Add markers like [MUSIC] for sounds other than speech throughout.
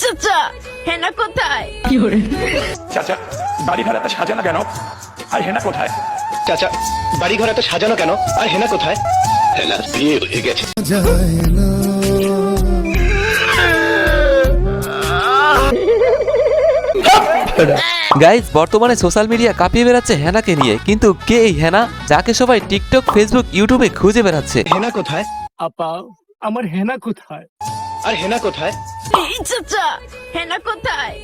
চাচা হেনা কোথায় চাচা বাড়ি ভাড়াটা সাজানো কেন? আর হেনা কোথায়? চাচা বাড়ি ঘর এত সাজানো কেন? আর হেনা কোথায়? হেনার বিয়ে হয়ে গেছে। গাইজ বর্তমানে সোশ্যাল মিডিয়া কাঁপিয়ে বেড়াচ্ছে হেনাকে নিয়ে। কিন্তু কে এই হেনা? যাকে সবাই টিকটক ফেসবুক ইউটিউবে খুঁজে বেড়াচ্ছে। হেনা কোথায়? আপা আমার হেনা কোথায়? আর হেনা কোথায়? চাচা হেনা কোথায়?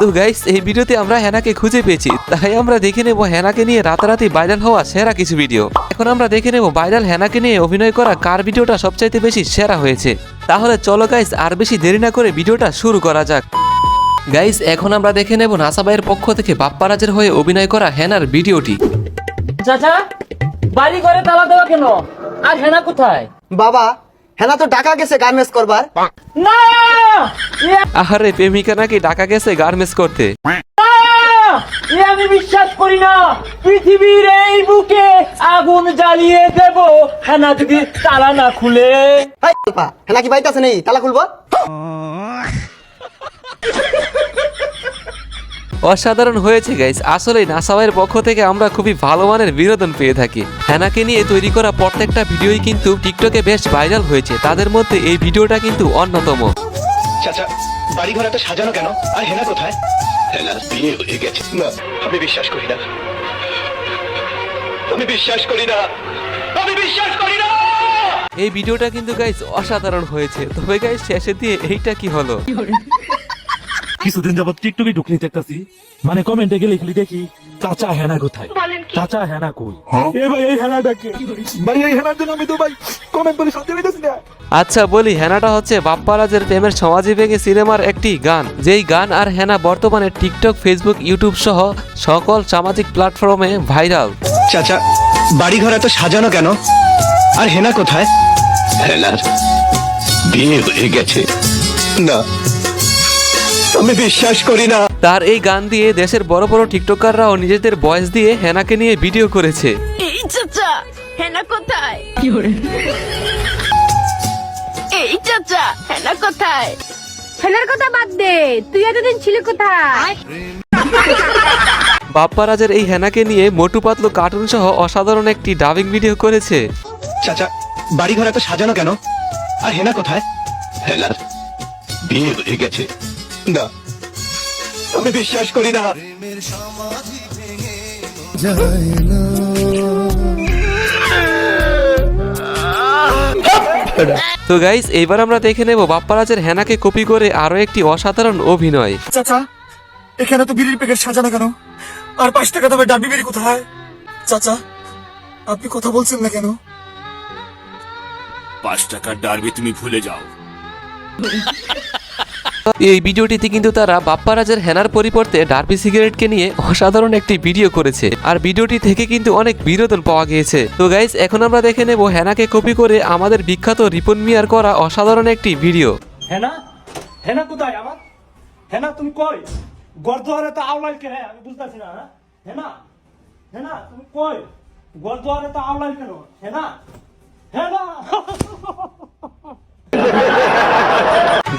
তো গাইস এই ভিডিওতে আমরা হেনাকে খুঁজে পেয়েছি তাই আমরা দেখে নেব হেনাকে নিয়ে রাতারাতি ভাইরাল হওয়া সেরা কিছু ভিডিও এখন আমরা দেখে নেব ভাইরাল হেনাকে নিয়ে অভিনয় করা কার ভিডিওটা সবচাইতে বেশি সেরা হয়েছে। তাহলে চলো গাইস আর বেশি দেরি না করে ভিডিওটা শুরু করা যাক। গাইস এখন আমরা দেখে নেব নাসাবাইয়ের পক্ষ থেকে বাপ্পারাজের হয়ে অভিনয় করা হেনার ভিডিওটি। চাচা বাড়ি ঘরে তালা দেওয়া কেন? আর হেনা কোথায়? বাবা হেনা তো টাকা গেছে গার্মেন্টস করবার। না! আহারে প্রেমিকা নাকি ডাকা গেছে গার্মেন্টস করতে? এ আমি বিশ্বাস করি না পৃথিবীর এই বুকে আগুন জ্বালিয়ে দেব হেনা যদি তালা না খুলে। হেনা কি বাইতে আছে নেই? তালা খুলবো? [LAUGHS] অসাধারণ হয়েছে গাইস আসলে নাসাওয়ের পক্ষ থেকে আমরা খুবই ভালো মানের বিনোদন পেয়ে থাকি। হ্যানাকে নিয়ে তৈরি করা প্রত্যেকটা ভিডিওই কিন্তু টিকটকে বেশ ভাইরাল হয়েছে। তাদের মধ্যে এই ভিডিওটা কিন্তু অন্যতম। চাচা বাড়ি ঘর এত সাজানো কেন? আর হেনা কোথায়? হেনার বিয়ে হয়ে গেছে। না আমি বিশ্বাস করি না। আমি বিশ্বাস করি না। আমি বিশ্বাস করি না! এই ভিডিওটা কিন্তু গাইস অসাধারণ হয়েছে। তবে গাইস শেষে দিয়ে এইটা কি হলো? কিছুদিন যাবত টিকটকে ঢুকলি দেখতেছি মানে কমেন্টে গেলে খালি দেখি চাচা হেনা কোথায়? চাচা হেনা কই? এ ভাই এই হেনাটাকে ভাই এই হেনার জন্য আমি তো ভাই কমেন্ট করে শান্তি পাইতেছি না। আচ্ছা বলি হেনাটা হচ্ছে বাপ্পারাজের প্রেমের সমাজী ভেঙে সিনেমার একটি গান। যেই গান আর হেনা বর্তমানে টিকটক ফেসবুক ইউটিউব সহ সকল সামাজিক প্ল্যাটফর্মে ভাইরাল। চাচা বাড়ি ঘর এত সাজানো কেন? আর হেনা কোথায়? হেনার বিয়ে হয়ে গেছে। না। আমি বিশ্বাস করি না। তার এই গান দিয়ে দেশের বড় বড় টিকটকাররাও নিজেদের ভয়েস দিয়ে হেনাকে নিয়ে ভিডিও করেছে। এই চাচা হেনা কোথায়? এই চাচা হেনা কোথায়? ফেলার কথা বাদ দে তুই এতদিন ছিলি কোথায়? বাপ্পারাজের এই হেনাকে নিয়ে মোটু পাতলু কার্টুন সহ অসাধারণ একটি ডাবিং ভিডিও করেছে। চাচা বাড়ি ঘর এত সাজানো কেন? আর হেনা কোথায়? হেনার বিয়ে হয়ে গেছে। না। আমি বিশ্বাস করি না। তো গাইস এইবার আমরা দেখে নেব বাপ্পারাজের হেনাকে কপি করে আরও একটি অসাধারণ অভিনয়। চাচা এখানে তো বিড়ির প্যাকেট সাজানো কেন? আর পাঁচ টাকা দামের ডাবি বিড়ি কোথায়? চাচা আপনি কথা বলছেন না কেন? পাঁচ টাকার ডারবি তুমি ভুলে যাও। এই ভিডিওটিতে কিন্তু তারা বাপ্পারাজের হেনার পরিবর্তে ডার্বি সিগারেটকে নিয়ে অসাধারণ একটি ভিডিও করেছে। আর ভিডিওটি থেকে কিন্তু অনেক বিনোদন পাওয়া গিয়েছে। তো গাইস এখন আমরা দেখে নেব হেনাকে কপি করে আমাদের বিখ্যাত রিপন মিয়ার করা অসাধারণ একটি ভিডিও। হেনা? হেনা তুমি কই? তো আওলাইল কে আমি বুঝতেছি না হ্যাঁ? হেনা? হেনা, তুমি কই? তো আওলাইল কেন? হেনা? হেনা? [LAUGHS]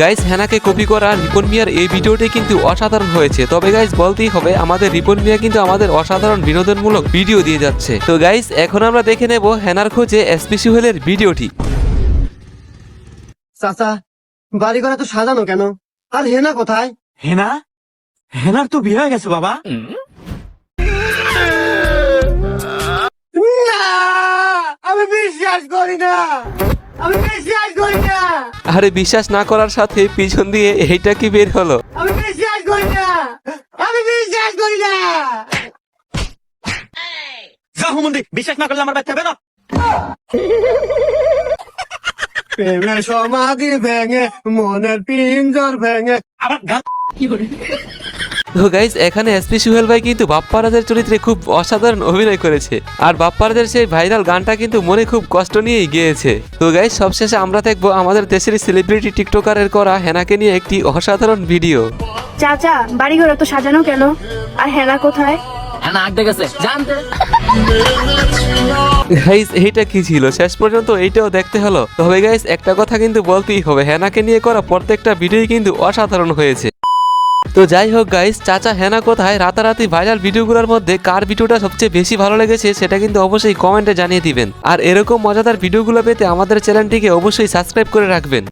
গাইস হেনাকে কপি করা রিপন মিয়ার এই ভিডিওটি কিন্তু অসাধারণ হয়েছে। তবে গাইস বলতেই হবে আমাদের রিপন মিয়া কিন্তু আমাদের অসাধারণ বিনোদনমূলক ভিডিও দিয়ে যাচ্ছে। তো গাইস এখন আমরা দেখে নেব হেনার খোঁজে এসপি সুহেলের ভিডিওটি। চাচা বাড়ি ঘরে তো সাজানো কেন? আর হেনা কোথায়? হেনা? হেনার তো বিয়ে হয়ে গেছে বাবা। আমি বিশ্বাস করি না। আমি বিশ্বাস করি না। আরে বিশ্বাস না করার সাথে পিছন দিয়ে এইটা কি বের হলো? আমি বিশ্বাস করি না। আমি বিশ্বাস করি না। জাহুমন্দি বিশ্বাস না করলে আমার বাচ্চা হবে না প্রেমের সমাধি ভেঙে মনের পিঞ্জর ভেঙে। আমার গান তো গাইজ এখানে এসপি সুহেল ভাই কিন্তু বাপ্পারাজের চরিত্রে খুব অসাধারণ অভিনয় করেছে। আর বাপ্পারাজের সেই ভাইরাল গানটা কিন্তু মনে খুব কষ্ট নিয়েই গিয়েছে। তো গাইজ সবশেষে আমরা দেখব আমাদের দেশের সেলিব্রিটি টিকটকারের করা হেনাকে নিয়ে একটি অসাধারণ ভিডিও চাচা বাড়ি ঘরে তো সাজানো কেন? আর হেনা কোথায়? হেনা আগ গেছে জানতে গাইস এইটা কি ছিল? শেষ পর্যন্ত এইটাও দেখতে হলো। তবে গাইস একটা কথা কিন্তু বলতেই হবে হেনাকে নিয়ে করা প্রত্যেকটা ভিডিও কিন্তু অসাধারণ হয়েছে। তো যাই হোক গাইস চাচা হেনা কোথায়? রাতারাতি ভাইরাল ভিডিওগুলোর মধ্যে কার ভিডিওটা সবচেয়ে বেশি ভালো লেগেছে সেটা কিন্তু অবশ্যই কমেন্টে জানিয়ে দিবেন। আর এরকম মজাদার ভিডিওগুলো পেতে আমাদের চ্যানেলটিকে অবশ্যই সাবস্ক্রাইব করে রাখবেন।